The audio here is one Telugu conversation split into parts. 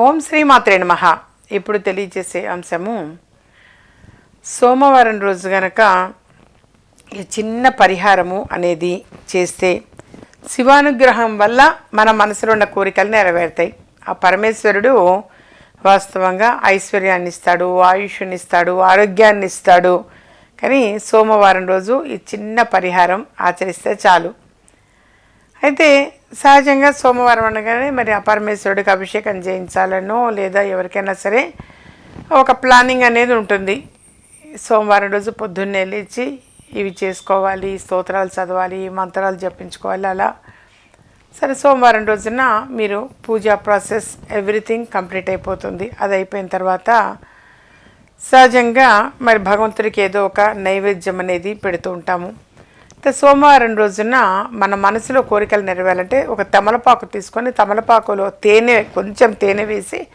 ఓం శ్రీ మాత్రే నమః. ఇప్పుడు తెలియజేసే అంశము సోమవారం రోజు గనక ఈ చిన్న పరిహారము అనేది చేస్తే శివానుగ్రహం వల్ల మన మనసులో ఉన్న కోరికలు నెరవేరుతాయి. ఆ పరమేశ్వరుడు వాస్తవంగా ఐశ్వర్యాన్ని ఇస్తాడు ఆయుష్ని ఇస్తాడు ఆరోగ్యాన్ని ఇస్తాడు. కానీ సోమవారం రోజు ఈ చిన్న పరిహారం ఆచరిస్తే చాలు. అయితే సహజంగా సోమవారం అనగానే మరి ఆ పరమేశ్వరుడికి అభిషేకం చేయించాలనో లేదా ఎవరికైనా సరే ఒక ప్లానింగ్ అనేది ఉంటుంది. సోమవారం రోజు పొద్దున్నే లేచి ఇవి చేసుకోవాలి స్తోత్రాలు చదవాలి మంత్రాలు జపించుకోవాలి అలా. సరే సోమవారం రోజున మీరు పూజా ప్రాసెస్ ఎవ్రీథింగ్ కంప్లీట్ అయిపోతుంది. అది అయిపోయిన తర్వాత సహజంగా మరి భగవంతుడికి ఏదో ఒక నైవేద్యం అనేది పెడుతూ ఉంటాము. సోమవారం రోజున మన మనసులో కోరికలు నెరవేరాలంటే ఒక తమలపాకు తీసుకొని తమలపాకులో తేనె కొంచెం తేనె వేసి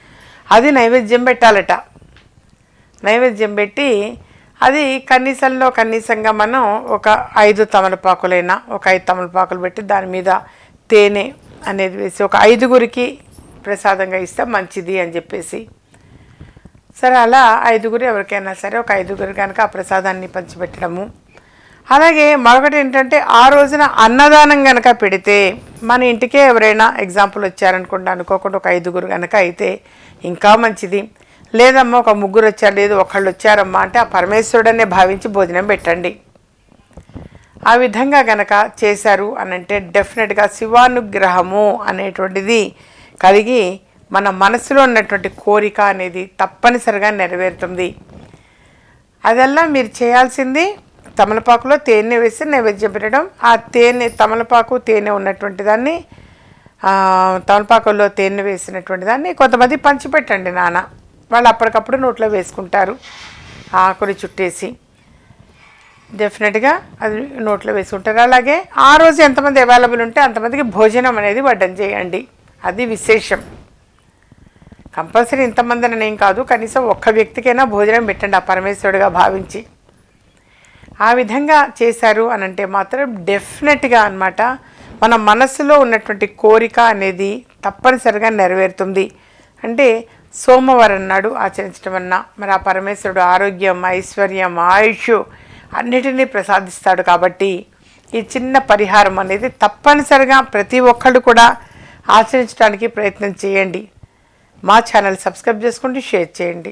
అది నైవేద్యం పెట్టాలట. నైవేద్యం పెట్టి అది కనీసంలో కనీసంగా మనం ఒక ఐదు తమలపాకులైనా ఒక ఐదు తమలపాకులు పెట్టి దాని మీద తేనె అనేది వేసి ఒక ఐదుగురికి ప్రసాదంగా ఇస్తే మంచిది అని చెప్పేసి. సరే అలా ఐదుగురు ఎవరికైనా సరే ఒక ఐదుగురు కనుక ఆ ప్రసాదాన్ని పంచిపెట్టడము అలాగే మరొకటి ఏంటంటే ఆ రోజున అన్నదానం కనుక పెడితే మన ఇంటికే ఎవరైనా ఎగ్జాంపుల్ వచ్చారనుకోండి అనుకోకుండా ఒక ఐదుగురు కనుక అయితే ఇంకా మంచిది. లేదమ్మా ఒక ముగ్గురు వచ్చారు లేదు ఒకళ్ళు వచ్చారమ్మా అంటే ఆ పరమేశ్వరుడనే భావించి భోజనం పెట్టండి. ఆ విధంగా గనక చేశారు అని అంటే డెఫినెట్గా శివానుగ్రహము అనేటువంటిది కలిగి మన మనసులో ఉన్నటువంటి కోరిక అనేది తప్పనిసరిగా నెరవేరుతుంది. అదల్లా మీరు చేయాల్సింది తమలపాకులో తేనె వేసి నైవేద్యం పెట్టడం. ఆ తేనె తమలపాకు తేనె ఉన్నటువంటి దాన్ని తమలపాకులో తమలపాకుల్లో తేనె వేసినటువంటి దాన్ని కొంతమంది పంచిపెట్టండి నాన్న. వాళ్ళు అప్పటికప్పుడు నోట్లో వేసుకుంటారు ఆకుని చుట్టేసి. డెఫినెట్గా అది నోట్లో వేసుకుంటారు. అలాగే ఆ రోజు ఎంతమంది అవైలబుల్ ఉంటే అంతమందికి భోజనం అనేది వడ్డం చేయండి. అది విశేషం. కంపల్సరీ ఇంతమంది అని ఏం కాదు కనీసం ఒక్క వ్యక్తికైనా భోజనం పెట్టండి ఆ పరమేశ్వరుడిగా భావించి. ఆ విధంగా చేశారు అని అంటే మాత్రం డెఫినెట్గా అన్నమాట మన మనసులో ఉన్నటువంటి కోరిక అనేది తప్పనిసరిగా నెరవేరుతుంది. అంటే సోమవారం నాడు ఆచరించడం వలన మరి ఆ పరమేశ్వరుడు ఆరోగ్యం ఐశ్వర్యం ఆయుష్ అన్నిటినీ ప్రసాదిస్తాడు కాబట్టి ఈ చిన్న పరిహారం అనేది తప్పనిసరిగా ప్రతి ఒక్కళ్ళు కూడా ఆచరించడానికి ప్రయత్నం చేయండి. మా ఛానల్ సబ్స్క్రైబ్ చేసుకోండి షేర్ చేయండి.